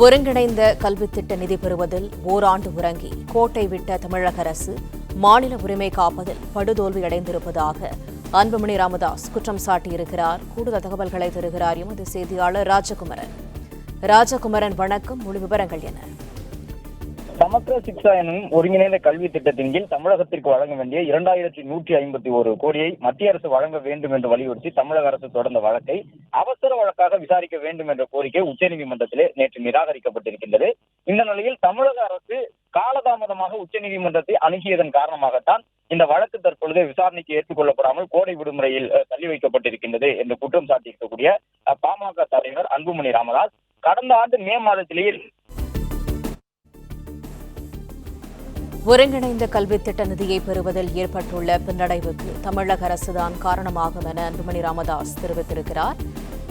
ஒருங்கிணைந்த கல்வித்திட்ட நிதி பெறுவதில் ஓராண்டு உறங்கி கோட்டை விட்ட தமிழக அரசு மாநில உரிமை காப்பதில் படுதோல்வி அடைந்திருப்பதாக அன்புமணி ராமதாஸ் குற்றம் சாட்டியிருக்கிறார். கூடுதல் தகவல்களை தருகிறார் எமது செய்தியாளர் ராஜகுமரன். ராஜகுமரன் வணக்கம். முழு விவரங்கள் என சமக்கிர சிக்ஷா எனும் ஒருங்கிணைந்த கல்வி திட்டத்தின் கீழ் தமிழகத்திற்கு வழங்க வேண்டிய இரண்டாயிரத்தி நூற்றி ஐம்பத்தி ஒரு கோடியை மத்திய அரசு வழங்க வேண்டும் என்று வலியுறுத்தி தமிழக அரசு தொடர்ந்த வழக்கை அவசர வழக்காக விசாரிக்க வேண்டும் என்ற கோரிக்கை உச்சநீதிமன்றத்திலே நேற்று நிராகரிக்கப்பட்டிருக்கின்றது. இந்த நிலையில் தமிழக அரசு காலதாமதமாக உச்சநீதிமன்றத்தை அணுகியதன் காரணமாகத்தான் இந்த வழக்கு தற்பொழுது விசாரணைக்கு ஏற்றுக்கொள்ளப்படாமல் கோடை விடுமுறையில் தள்ளி வைக்கப்பட்டிருக்கின்றது என்று குற்றம் சாட்டியிருக்கக்கூடிய பாமக தலைவர் அன்புமணி ராமதாஸ் கடந்த ஆண்டு மே மாதத்திலேயே ஒருங்கிணைந்த கல்வித்திட்ட நிதியை பெறுவதில் ஏற்பட்டுள்ள பின்னடைவுக்கு தமிழக அரசுதான் காரணமாகும் என அன்புமணி ராமதாஸ் தெரிவித்திருக்கிறார்.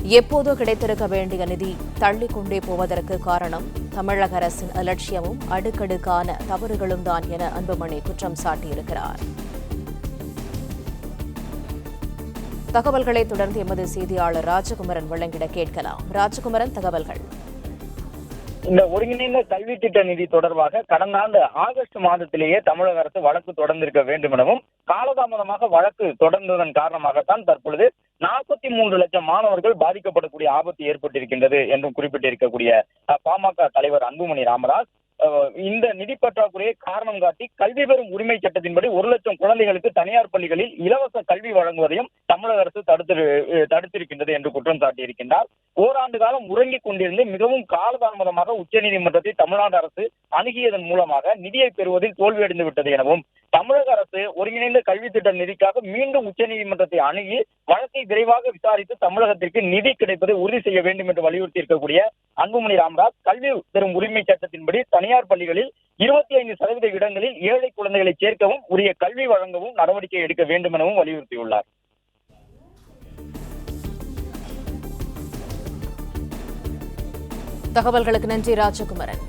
எப்போதோ கிடைத்திருக்க வேண்டிய நிதி தள்ளிக் கொண்டே போவதற்கு காரணம் தமிழக அரசின் அலட்சியமும் அடுக்கடுக்கான தவறுகளும் தான் என அன்புமணி குற்றம் சாட்டியிருக்கிறார். தகவல்களை தொடர்ந்து எமது செய்தியாளர் ராஜகுமரன் வழங்கிட கேட்கலாம். ராஜகுமரன் தகவல்கள். இந்த ஒருங்கிணைந்த கல்வி திட்ட நிதி தொடர்பாக கடந்த ஆண்டு ஆகஸ்ட் மாதத்திலேயே தமிழக அரசு வழக்கு தொடர்ந்திருக்க வேண்டும் எனவும் காலதாமதமாக வழக்கு தொடர்ந்ததன் காரணமாகத்தான் தற்பொழுது நாற்பத்தி மூன்று லட்சம் மாணவர்கள் பாதிக்கப்படக்கூடிய ஆபத்து ஏற்பட்டிருக்கின்றது என்றும் குறிப்பிட்டிருக்கக்கூடிய பாமக தலைவர் அன்புமணி ராமராஜ் இந்த நிதி பற்றாக்குறையை காரணம் காட்டி கல்வி பெறும் உரிமை சட்டத்தின்படி ஒரு லட்சம் குழந்தைகளுக்கு தனியார் பள்ளிகளில் இலவச கல்வி வழங்குவதையும் தமிழக அரசு தடுத்து தடுத்திருக்கின்றது என்று குற்றம் சாட்டியிருக்கின்றார். ஓராண்டு காலம் உறங்கிக் கொண்டிருந்து மிகவும் காலதாமதமாக உச்சநீதிமன்றத்தை தமிழ்நாடு அரசு அணுகியதன் மூலமாக நிதியை பெறுவதில் தோல்வியடைந்து விட்டது எனவும் தமிழக அரசு ஒருங்கிணைந்த கல்வி திட்ட நிதிக்காக மீண்டும் உச்சநீதிமன்றத்தை அணுகி வழக்கை விரைவாக விசாரித்து தமிழகத்திற்கு நிதி கிடைப்பதை உறுதி செய்ய வேண்டும் என்று வலியுறுத்தி இருக்கக்கூடிய அன்புமணி ராமதாஸ் கல்வி பெறும் உரிமை சட்டத்தின்படி தனியார் பள்ளிகளில் இருபத்தி ஐந்து சதவீத இடங்களில் ஏழை குழந்தைகளை சேர்க்கவும் உரிய கல்வி வழங்கவும் நடவடிக்கை எடுக்க வேண்டும் எனவும் வலியுறுத்தியுள்ளார். தகவல்களுக்கு நன்றி ராஜகுமரன்.